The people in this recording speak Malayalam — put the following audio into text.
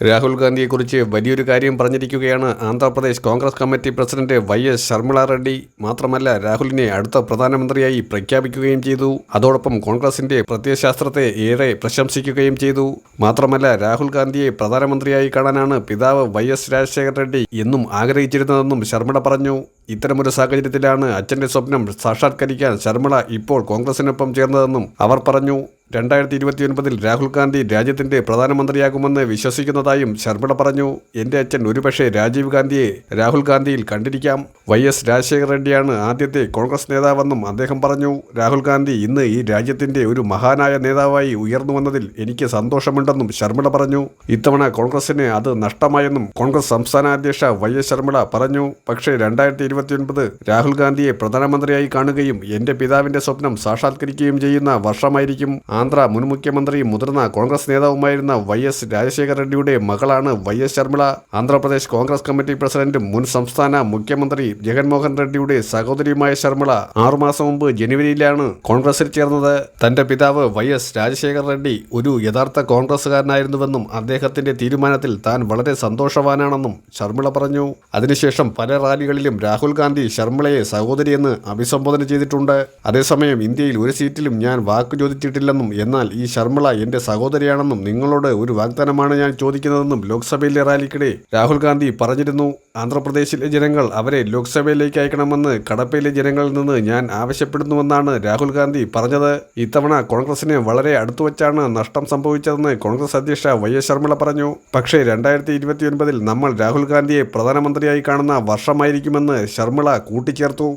രാഹുൽ ഗാന്ധിയെക്കുറിച്ച് വലിയൊരു കാര്യം പറഞ്ഞിരിക്കുകയാണ് Andhra Pradesh Congress committee president Y S Sharmila Reddy മാത്രമല്ല രാഹുലിനെ അടുത്ത പ്രധാനമന്ത്രിയായി പ്രഖ്യാപിക്കുകയും ചെയ്തു. അതോടൊപ്പം കോൺഗ്രസിന്റെ പ്രത്യയശാസ്ത്രത്തെ ഏറെ പ്രശംസിക്കുകയും ചെയ്തു. മാത്രമല്ല രാഹുൽ ഗാന്ധിയെ പ്രധാനമന്ത്രിയായി കാണാനാണ് പിതാവ് വൈ എസ് രാജശേഖർ റെഡ്ഡി എന്നും ആഗ്രഹിച്ചിരുന്നതെന്നും ശർമിള പറഞ്ഞു. ഇത്തരമൊരു സാഹചര്യത്തിലാണ് അച്ഛന്റെ സ്വപ്നം സാക്ഷാത്കരിക്കാൻ ശർമിള ഇപ്പോൾ കോൺഗ്രസിനൊപ്പം ചേർന്നതെന്നും അവർ പറഞ്ഞു. രണ്ടായിരത്തി ഇരുപത്തി ഒൻപതിൽ രാഹുൽ ഗാന്ധി രാജ്യത്തിന്റെ പ്രധാനമന്ത്രിയാകുമെന്ന് വിശ്വസിക്കുന്നതായും ശർമിള പറഞ്ഞു. എന്റെ അച്ഛൻ ഒരുപക്ഷെ രാജീവ് ഗാന്ധിയെ രാഹുൽ ഗാന്ധിയിൽ കണ്ടിരിക്കാം. വൈ എസ് രാജശേഖർ റെഡ്ഡിയാണ് ആദ്യത്തെ കോൺഗ്രസ് നേതാവെന്നും അദ്ദേഹം പറഞ്ഞു. രാഹുൽ ഗാന്ധി ഇന്ന് ഈ രാജ്യത്തിന്റെ ഒരു മഹാനായ നേതാവായി ഉയർന്നു വന്നതിൽ എനിക്ക് സന്തോഷമുണ്ടെന്നും ശർമിള പറഞ്ഞു. ഇത്തവണ കോൺഗ്രസിന് അത് നഷ്ടമായെന്നും കോൺഗ്രസ് സംസ്ഥാന അധ്യക്ഷ വൈ എസ് ശർമിള പറഞ്ഞു. പക്ഷേ രണ്ടായിരത്തി ഇരുപത്തിയൊൻപത് രാഹുൽ ഗാന്ധിയെ പ്രധാനമന്ത്രിയായി കാണുകയും എന്റെ പിതാവിന്റെ സ്വപ്നം സാക്ഷാത്കരിക്കുകയും ചെയ്യുന്ന വർഷമായിരിക്കും. ആന്ധ്ര മുൻ മുഖ്യമന്ത്രിയും മുതിർന്ന കോൺഗ്രസ് നേതാവുമായിരുന്ന വൈ എസ് രാജശേഖര റെഡ്ഡിയുടെ മകളാണ് Y S Sharmila. Andhra Pradesh Congress committee പ്രസിഡന്റും മുൻ സംസ്ഥാന മുഖ്യമന്ത്രി ജഗൻമോഹൻ റെഡ്ഡിയുടെ സഹോദരിയുമായ ശർമിള ആറുമാസം മുമ്പ് ജനുവരിയിലാണ് കോൺഗ്രസിൽ ചേർന്നത്. തന്റെ പിതാവ് വൈ എസ് രാജശേഖര റെഡ്ഡി ഒരു യഥാർത്ഥ കോൺഗ്രസുകാരനായിരുന്നുവെന്നും അദ്ദേഹത്തിന്റെ തീരുമാനത്തിൽ താൻ വളരെ സന്തോഷവാനാണെന്നും ശർമിള പറഞ്ഞു. അതിനുശേഷം പല റാലികളിലും രാഹുൽ ഗാന്ധി ശർമിളയെ സഹോദരിയെന്ന് അഭിസംബോധന ചെയ്തിട്ടുണ്ട്. അതേസമയം ഇന്ത്യയിൽ ഒരു സീറ്റിലും ഞാൻ വാക്ക് ചോദിച്ചിട്ടില്ലെന്നും എന്നാൽ ഈ ശർമിള എന്റെ സഹോദരിയാണെന്നും നിങ്ങളോട് ഒരു വാഗ്ദാനമാണ് ഞാൻ ചോദിക്കുന്നതെന്നും ലോക്സഭയിലെ റാലിക്കിടെ രാഹുൽ ഗാന്ധി പറഞ്ഞിരുന്നു. ആന്ധ്രാപ്രദേശിലെ ജനങ്ങൾ അവരെ ലോക്സഭയിലേക്ക് അയക്കണമെന്ന് കടപ്പയിലെ ജനങ്ങളിൽ നിന്ന് ഞാൻ ആവശ്യപ്പെടുന്നുവെന്നാണ് രാഹുൽ ഗാന്ധി പറഞ്ഞത്. ഇത്തവണ കോൺഗ്രസിന് വളരെ അടുത്തു വച്ചാണ് നഷ്ടം സംഭവിച്ചതെന്ന് കോൺഗ്രസ് അധ്യക്ഷ വൈ എസ് ശർമിള പറഞ്ഞു. പക്ഷേ രണ്ടായിരത്തി ഇരുപത്തിയൊൻപതിൽ നമ്മൾ രാഹുൽ ഗാന്ധിയെ പ്രധാനമന്ത്രിയായി കാണുന്ന വർഷമായിരിക്കുമെന്ന് ശർമിള കൂട്ടിച്ചേർത്തു.